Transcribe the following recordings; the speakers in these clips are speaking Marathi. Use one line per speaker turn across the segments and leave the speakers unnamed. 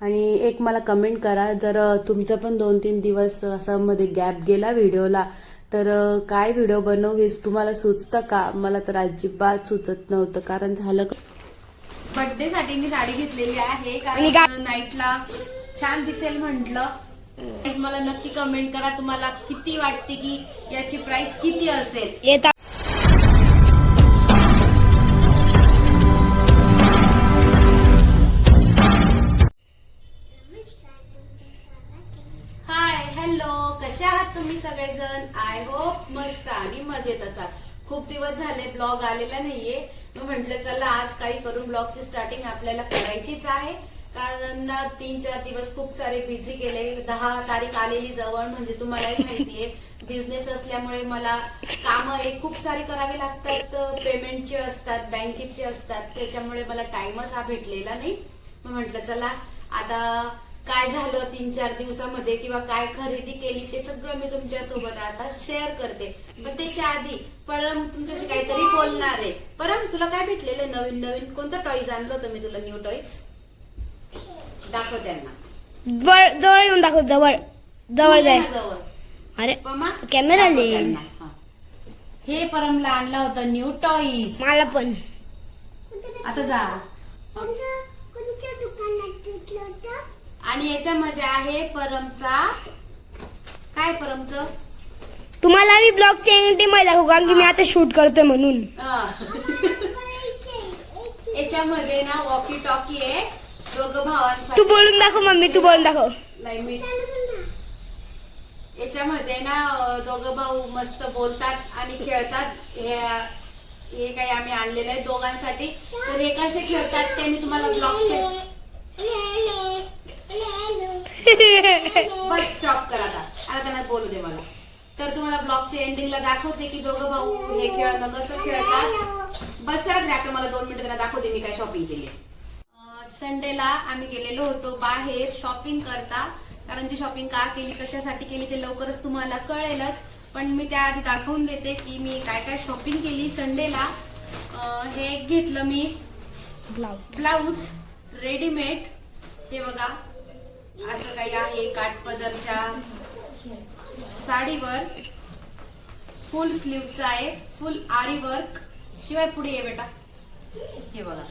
आणि एक मला कमेंट करा. जर तुमचं पण दोन तीन दिवस असं मध्ये गॅप गेला व्हिडिओला तर काय व्हिडिओ बनवू हेच तुम्हाला सुचतं का? मला तर अजिबात सुचत नव्हतं कारण झालं बर्थडे साठी मी साडी घेतलेली आहे कारण नाईटला छान दिसेल म्हंटल. मला नक्की कमेंट करा तुम्हाला किती वाटते की याची प्राइस किती असेल. म्हंटल चला आज काही करून ब्लॉगची स्टार्टिंग आपल्याला करायचीच आहे. कारण तीन चार दिवस खूप सारे बिझी गेले दहा तारीख आलेली जवळ म्हणजे तुम्हालाही माहितीये बिझनेस असल्यामुळे मला कामं हे खूप सारी करावी लागतात. पेमेंटची असतात बँकेची असतात. त्याच्यामुळे मला टाइमच हा भेटलेला नाही. म्हटलं म्हंटल चला आता काय झालं तीन चार दिवसामध्ये किंवा काय खरेदी केली ते सगळं मी तुमच्यासोबत आता शेअर करते. पण त्याच्या आधी परम तुमच्याशी काहीतरी बोलणार आहे. परम तुला काय भेटलेलं नवीन नवीन? कोणतं टॉईज आणलं होतं मी तुला न्यू टॉईज दाखव त्यांना.
जवळ जवळ येऊन दाखव जवळ. जवळ जाय.
जवळ.
अरे
पमा
कॅमेरा.
हा. हे परमला आणला होता न्यू टॉईज
मला पण.
आता जा. आणि याच्यामध्ये आहे परमचा काय परमचं?
तुम्हाला मी ब्लॉगची एंडिंगमध्ये दाखवू कारण की मी आता शूट करतोय म्हणून.
याच्यामध्ये ना वॉकी टॉकी आहे. दोघं भावांसाठी.
तू बोलून दाखव मम्मी तू बोलून दाखव.
नाही मी याच्यामध्ये ना दोघं भाऊ मस्त बोलतात आणि खेळतात. हे हे काही आम्ही आणलेलं आहे दोघांसाठी. तर हे कसे खेळतात ते मी तुम्हाला ब्लॉगचे बस स्टॉप करा आता. आता त्यांना बोलू दे मला. तर तुम्हाला ब्लॉगच्या एंडिंगला दाखवते की दोघं भाऊ हे खेळणं कसं खेळतात. बस सर आता मला दोन मिनिटं त्यांना दाखवते मी काय शॉपिंग केली संडेला आम्ही गेलेलो होतो बाहेर शॉपिंग करता. कारण ती शॉपिंग का केली कशासाठी केली ते लवकरच तुम्हाला कळेलच. पण मी त्याआधी दाखवून देते की मी काय काय शॉपिंग केली संडेला हे एक घेतलं मी.
ब्लाउज
ब्लाऊज रेडीमेड हे बघा. असं काही आहे काठपदरच्या साडीवर फुल स्लीवचा आहे फुल आरी वर्क शिवाय पुढे ये बेटा. हे बघा.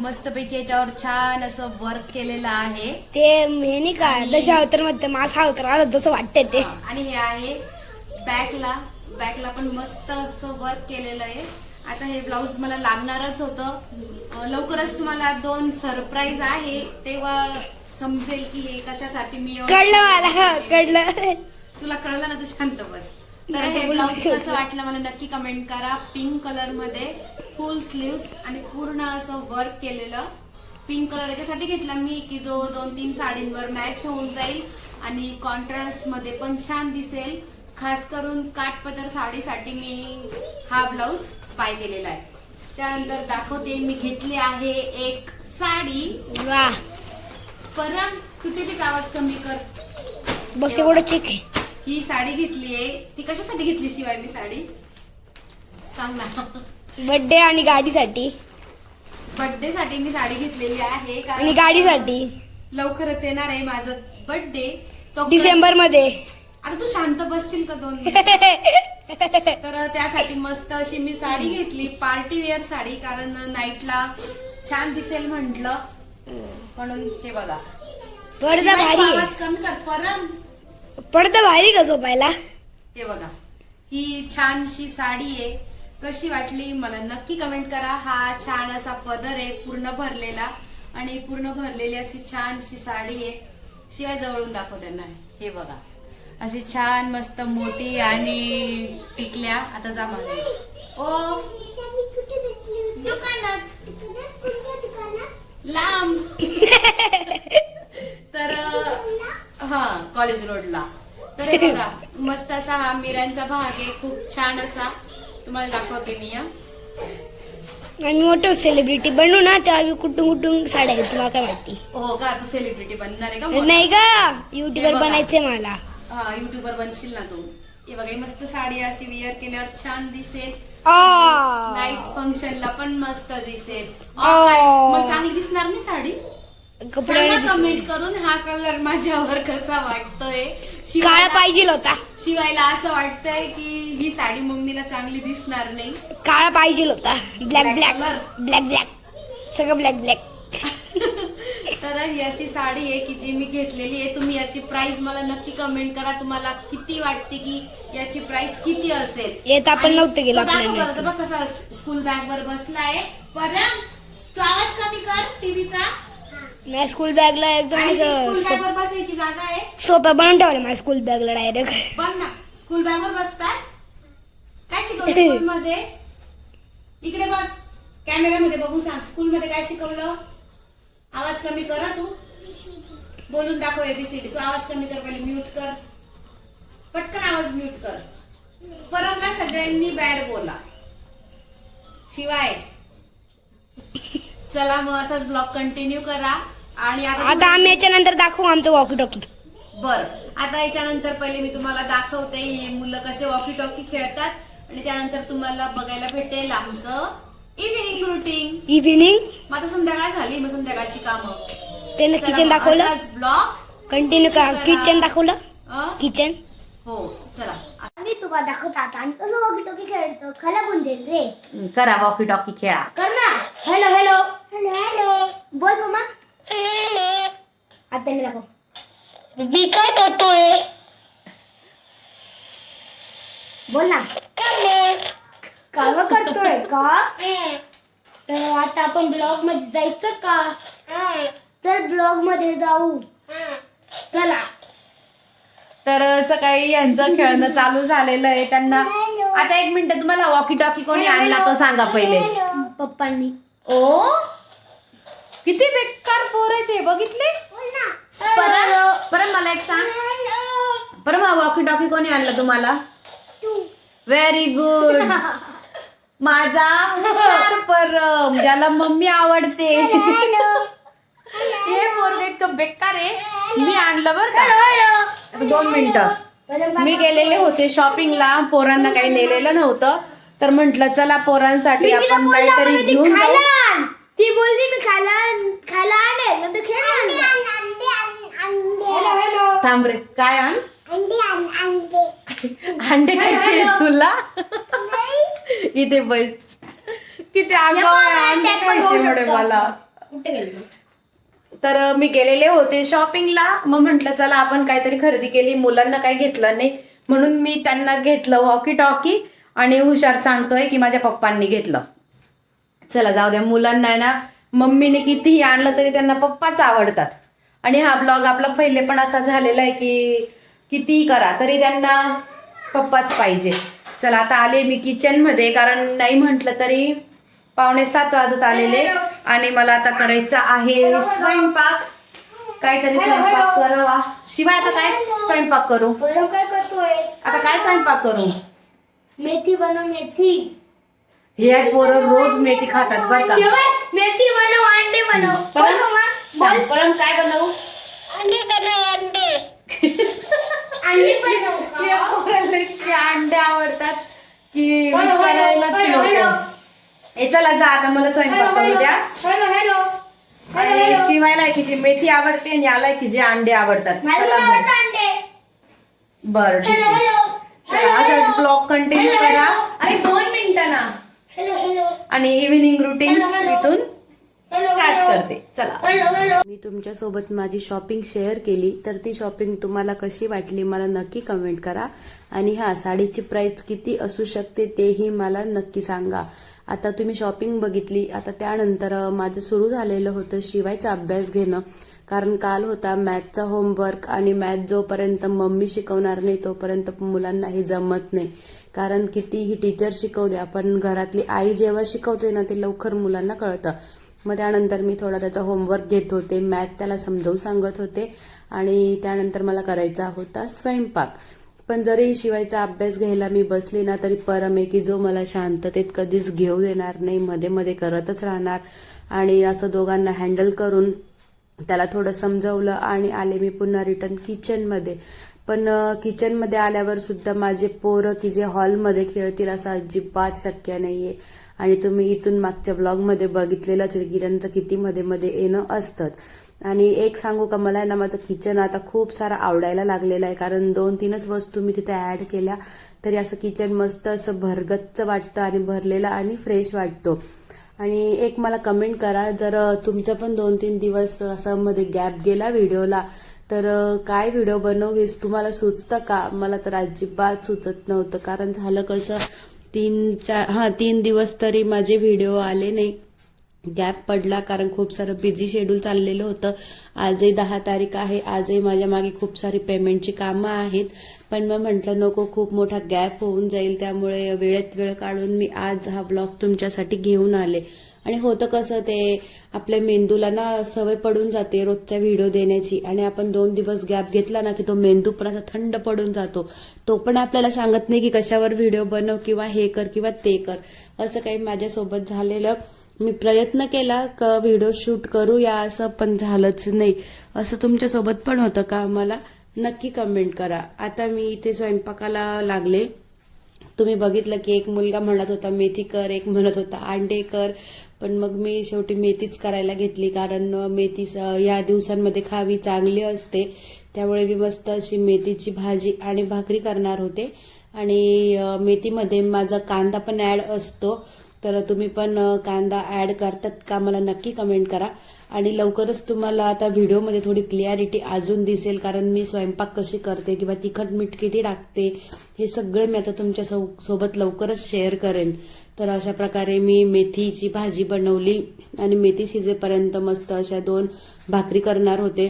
मस्तपैकी याच्यावर छान असं वर्क केलेलं आहे.
ते हे नाही का दशा अवतारमध्ये मासा अवतार आला तसं वाटतंय ते.
हा, आणि हे आहे बॅकला बॅकला पण मस्त असं वर्क केलेलं आहे. आता हे ब्लाऊज मला लागणारच होतं. अं, लवकरच तुम्हाला दोन सरप्राईज आहे. तेव्हा समजेल की हे कशासाठी मी एवढं-
कळलं मला कळलं.
तुला कळलं ना तू शांत बस. तर हे
बोलू
ब्लाऊज. कसं वाटलं मला नक्की कमेंट करा. पिंक कलरमध्ये फुल स्लीव्स आणि पूर्ण असं वर्क केलेलं. पिंक कलर याच्यासाठी घेतला मी की जो दोन तीन साडींवर मॅच होऊन जाईल आणि कॉन्ट्रास्टमध्ये पण छान दिसेल. खास करून काठपदर साडीसाठी मी हा ब्लाऊज बाय केलेला आहे. त्यानंतर दाखवते मी घेतली आहे एक साडी.
वा
परम कुठे आवाज कमी कर?
बघ तेवढं चेक आहे.
ही साडी घेतलीये ती कशासाठी घेतली शिवाय मी साडी? सांग ना.
बर्थडे आणि गाडीसाठी.
बर्थडे साठी मी साडी घेतलेली आहे
आणि गाडीसाठी.
लवकरच येणार आहे माझं बर्थडे तो
डिसेंबरमध्ये
आता तू शांत बसशील का दोन? तर त्यासाठी मस्त अशी मी साडी घेतली पार्टी वेअर साडी कारण नाईटला छान दिसेल म्हंटल. म्हणून हे बघा.
पडदा
शिवाय
भारी. आहे
आवाज कमी कर परम.
पडदा भारी का झोपायला.
हे बघा. ही छानशी साडी आहे. कशी वाटली मला नक्की कमेंट करा. हा छान असा पदर आहे पूर्ण भरलेला. आणि पूर्ण भरलेली अशी छानशी साडी आहे. शिवाय जवळून दाखव त्यांना हे बघा. अशी छान मस्त मोठी आणि टिकल्या. आता जा माझे ओ. दुकानात. लांब. तर हा कॉलेज रोडला तर हे बघा मस्त असा हा मिऱ्यांचा भाग आहे खूप छान असा. तुम्हाला दाखवते मी या
आणि मोठं सेलिब्रिटी बनू ना मी कुठून कुठून साड्या घेतो मला काय माहिती.
हो का तू सेलिब्रिटी बनणार आहे का?
नाही का युट्यूबर. बनायचंय मला.
हा युट्यूबर बनशील ना तू. हे बघा मस्त साडी अशी विअर केल्यावर छान दिसेल. नाईट फंक्शनला पण मस्त दिसेल. मग चांगली दिसणार नाही साडी. कमेंट करून हा कलर माझ्यावर कसा वाटतोय.
काळा
शिवायला
पाहिजे होता.
शिवायला असं वाटतंय की ही साडी मम्मीला चांगली दिसणार नाही.
काळा पाहिजे होता. Black black. ब्लॅक ब्लॅक सगळं ब्लॅक ब्लॅक
तर ही अशी साडी आहे की जी मी घेतलेली आहे. तुम्ही याची प्राइस मला नक्की कमेंट करा. तुम्हाला किती वाटते की याची प्राइस किती असेल?
येत आपण नव्हतं गेलो
बघ कसा स्कूल बॅग वर बसलाय. परम तू आवाज कमी कर टीव्हीचा.
माझ्या स्कूल बॅगला एकदम
स्कूल बॅग वर बसायची जागा आहे.
सोपं बनवून ठेवलं माझ्या स्कूल बॅगला डायरेक्ट
बघ ना स्कूल बॅग वर बसतात. काय शिकवलं स्कूल मध्ये? इकडे बघ कॅमेऱ्यामध्ये बघून सांग स्कूल मध्ये काय शिकवलं? आवाज कमी कर हं तू. बोलून दाखव एबीसीडी तू आवाज कमी कर पहिले म्यूट कर. पटकन आवाज म्यूट कर. परत ना सगळ्यांनी बॅड बोला. शिवाय. चला मग असाच ब्लॉग कंटिन्यू करा. आणि आता
आता आम्ही याच्यानंतर दाखवू आमचं वॉकी टॉकी
बर. आता याच्यानंतर पहिले मी तुम्हाला दाखवते हे मुलं कसे वॉकी टॉकी खेळतात. आणि त्यानंतर तुम्हाला बघायला भेटेल आमचं इव्हिनिंग रुटीन
इव्हिनिंग
मग आता संध्याकाळ झाली मग संध्याकाळची कामं.
त्यानं किचन दाखवलं?
ब्लॉग
कंटिन्यू का? किचन दाखवलं? किचन
हो चला.
आम्ही तुम्हाला दाखवत आता. आम्ही कसं वॉकी टॉकी खेळतो? खला कोण देईल रे
करा वॉकी टॉकी खेळा.
कर ना हॅलो हॅलो हॅलो हॅलो बोल मम्मा आता दाखव.
मी काय करतोय
बोल ना. काम करतोय का? तर आता आपण ब्लॉगमध्ये जायचं का? चल ब्लॉगमध्ये जाऊ. चला.
तर सकाळी यांचं खेळणं चालू झालेलं आहे त्यांना. आता एक मिनिट तुम्हाला वॉकी टॉकी कोणी आणला तो सांगा पहिले.
पप्पांनी.
ओ? किती बेकार पोर आहे ते बघितले? परत परत मला एक सांग. परत मग वॉकी टॉकी कोणी आणलं तुम्हाला? व्हेरी गुड माझा हुशार परम ज्याला मम्मी आवडते. हे पोरग इतकं बेकार आहे. मी आणलं बरं का? दोन मिनिटं. मी गेलेले होते शॉपिंगला पोरांना काही नेलेलं नव्हतं. तर म्हंटल चला पोरांसाठी आपण काहीतरी घेऊन जाऊ.
ती बोलली मी खायला खायला आणेल नंतर खेळ
थांब रे. काय आण?
अंडे. अंडे
खायचे तुला? इथे बस. किती अंडे खायचे म्हणे मला. तर मी गेलेले होते शॉपिंगला मग म्हंटल चला आपण काहीतरी खरेदी केली. मुलांना काही घेतलं नाही. म्हणून मी त्यांना घेतलं वॉकी टॉकी आणि हुशार सांगतोय की माझ्या पप्पांनी घेतलं. चला जाऊ द्या. मुलांना आहे ना मम्मीने कितीही आणलं तरी त्यांना पप्पाच आवडतात. आणि हा ब्लॉग आपला पहिले पण असा झालेला आहे की कितीही करा तरी त्यांना पप्पाच पाहिजे. चला आता आले मी किचनमध्ये कारण नाही म्हटलं तरी पावणे सात वाजत आलेले आणि मला आता करायचा आहे स्वयंपाक. काहीतरी स्वयंपाक करावा. शिवाय आता काय स्वयंपाक करू?
काय करतोय?
आता काय स्वयंपाक करू?
मेथी बनव मेथी.
हे पोरं रोज मेथी खातात बरं का?
मेथी बनव अंडे बनव.
परम काय बनवू?
अंडे बनव अंडे. अंडे बनव.
पोराला इतके अंडे आवडतात की विचारायलाच. नको. चला जा आता मला स्वयंपाक करू द्या. आणि शिवायला की जी मेथी आवडते आणि याला की जे अंडे आवडतात. बरं ठीक आहे. असाच ब्लॉग कंटिन्यू करा. अरे दोन मिनिटं ना.
Hello hello.
आणि इव्हिनिंग रुटीन. इथून स्टार्ट करते. चला.
मी तुमच्यासोबत माझी शॉपिंग शेअर केली. तर ती शॉपिंग तुम्हाला कशी वाटली मला नक्की कमेंट करा. आणि हा साडीची प्राइस किती असू शकते तेही मला नक्की सांगा. आता तुम्ही शॉपिंग बघितली. आता त्यानंतर माझं सुरू झालेलं होतं शिवायचा अभ्यास घेणं. कारण काल होता मॅथचा होमवर्क आणि मॅथ जोपर्यंत मम्मी शिकवणार नाही तोपर्यंत मुलांना हे जमत नाही. कारण कितीही टीचर शिकवू द्या पण घरातली आई जेव्हा शिकवते ना ते लवकर मुलांना कळतं. मग त्यानंतर मी थोडा त्याचा होमवर्क घेत होते. मॅथ त्याला समजावून सांगत होते. आणि त्यानंतर मला करायचा होता स्वयंपाक. पण जरी शिवायचा अभ्यास घ्यायला मी बसली ना तरी परम आहे की जो मला शांततेत कधीच घेऊ देणार नाही. मध्ये मध्ये करतच राहणार. आणि असं दोघांना हँडल करून त्याला थोडं समजवलं आणि आले मी पुन्हा रिटर्न किचनमध्ये पण किचनमध्ये आल्यावर सुद्धा माझे पोरं की जे हॉलमध्ये खेळतील असं अजिबात शक्य नाही आहे आणि तुम्ही इथून मागच्या ब्लॉगमध्ये बघितलेलंच आहे की त्यांचं किती मध्ये मध्ये येणं असतंच आणि एक सांगू का मला आहे ना माझं किचन आता खूप सारं आवडायला लागलेलं आहे कारण दोन तीनच वस्तू मी तिथे ॲड केल्या तरी असं किचन मस्त असं भरगच्च वाटतं आणि भरलेलं आणि फ्रेश वाटतो. आणि एक मला कमेंट करा जर तुमचं पण दोन तीन दिवस असं मध्ये गॅप गेला व्हिडिओला तर काय व्हिडिओ बनवू तुम्हाला सुचतं का? मला तर अजिबात सुचत नव्हतं कारण झालं कसं तीन चार हां तीन दिवस तरी माझे व्हिडिओ आले नाही. गॅप पडला कारण खूप सारं बिझी शेड्यूल चाललेलं होतं. आजही दहा तारीख आहे. आजही माझ्या मागे खूप सारी पेमेंटची कामं आहेत. पण मग म्हटलं नको खूप मोठा गॅप होऊन जाईल. त्यामुळे वेळेत वेळ काढून मी आज हा ब्लॉग तुमच्यासाठी घेऊन आले. आणि होतं कसं ते आपल्या मेंदूला ना सवय पडून जाते रोजच्या व्हिडिओ देण्याची. आणि आपण दोन दिवस गॅप घेतला ना की तो मेंदू पण असा थंड पडून जातो. तो पण आपल्याला सांगत नाही की कशावर व्हिडिओ बनव किंवा हे कर किंवा ते कर. असं काही माझ्यासोबत झालेलं. मी प्रयत्न केला क व्हिडिओ शूट करू या असं पण झालंच नाही. असं तुमच्यासोबत पण होतं का मला नक्की कमेंट करा. आता मी इथे स्वयंपाकाला लागले. तुम्ही बघितलं की एक मुलगा म्हणत होता मेथी कर एक म्हणत होता अंडे कर. पण मग मी शेवटी मेथीच करायला घेतली कारण मेथी या दिवसांमध्ये खावी चांगली असते. त्यामुळे मी मस्त अशी मेथीची भाजी आणि भाकरी करणार होते. आणि मेथीमध्ये माझा कांदा पण ॲड असतो. तर तुम्ही पण कांदा ॲड करतात का मला नक्की कमेंट करा. आणि लवकरच तुम्हाला आता व्हिडिओमध्ये थोडी क्लिअरिटी अजून दिसेल कारण मी स्वयंपाक कशी करते किंवा तिखट मीठ किती टाकते हे सगळे मी आता तुमच्या सो सोबत लवकरच शेअर करेन. तर अशा प्रकारे मी मेथीची भाजी बनवली आणि मेथी शिजेपर्यंत मस्त अशा दोन भाकरी करणार होते.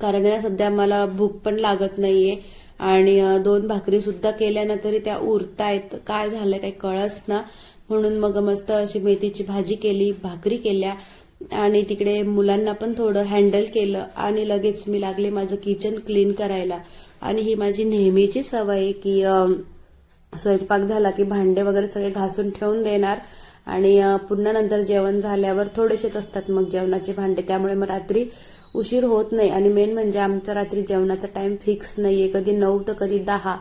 कारण या सध्या मला भूक पण लागत नाहीये आणि दोन भाकरी सुद्धा केल्या ना तरी त्या उरतायत. काय झालं काही कळस ना. म्हणून मग मस्त अशी मेथीची भाजी केली भाकरी केल्या आणि तिकडे मुलांना पण थोडं हँडल केलं आणि लगेच मी लागले माझं किचन क्लीन करायला. आणि ही माझी नेहमीची सवय आहे की स्वयंपाक झाला की भांडे वगैरे सगळे घासून ठेवून देणार. आणि पुन्हा नंतर जेवण झाल्यावर थोडेसेच असतात मग जेवणाचे भांडे. त्यामुळे मग रात्री उशीर होत नाही. आणि मेन म्हणजे आमचा रात्री जेवणाचा टाइम फिक्स नाही आहे कधी नऊ तर कधी दहा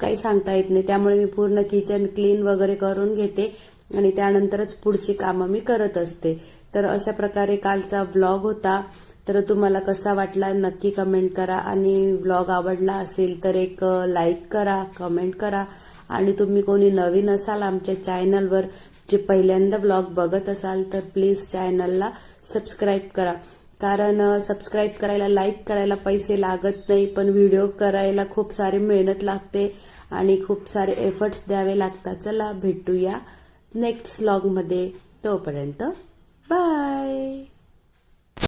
काही सांगता येत नाही. त्यामुळे मी पूर्ण किचन क्लीन वगैरे करून घेते. आणि त्यानंतरच पुढची कामं मी करत असते. तर अशा प्रकारे कालचा ब्लॉग होता. तर तुम्हाला कसा वाटला नक्की कमेंट करा. आणि व्लॉग आवडला असेल तर एक लाईक करा कमेंट करा. आणि तुम्ही कोणी नवीन असाल आमच्या चॅनलवर जे पहिल्यांदा ब्लॉग बघत असाल तर प्लीज चॅनलला सबस्क्राईब करा. कारण सबस्क्राईब करायला लाईक करायला पैसे लागत नाही पण व्हिडिओ करायला खूप सारी मेहनत लागते आणि खूप सारे एफर्ट्स द्यावे लागतात. चला भेटूया नेक्स्ट ब्लॉगमध्ये तोपर्यंत बाय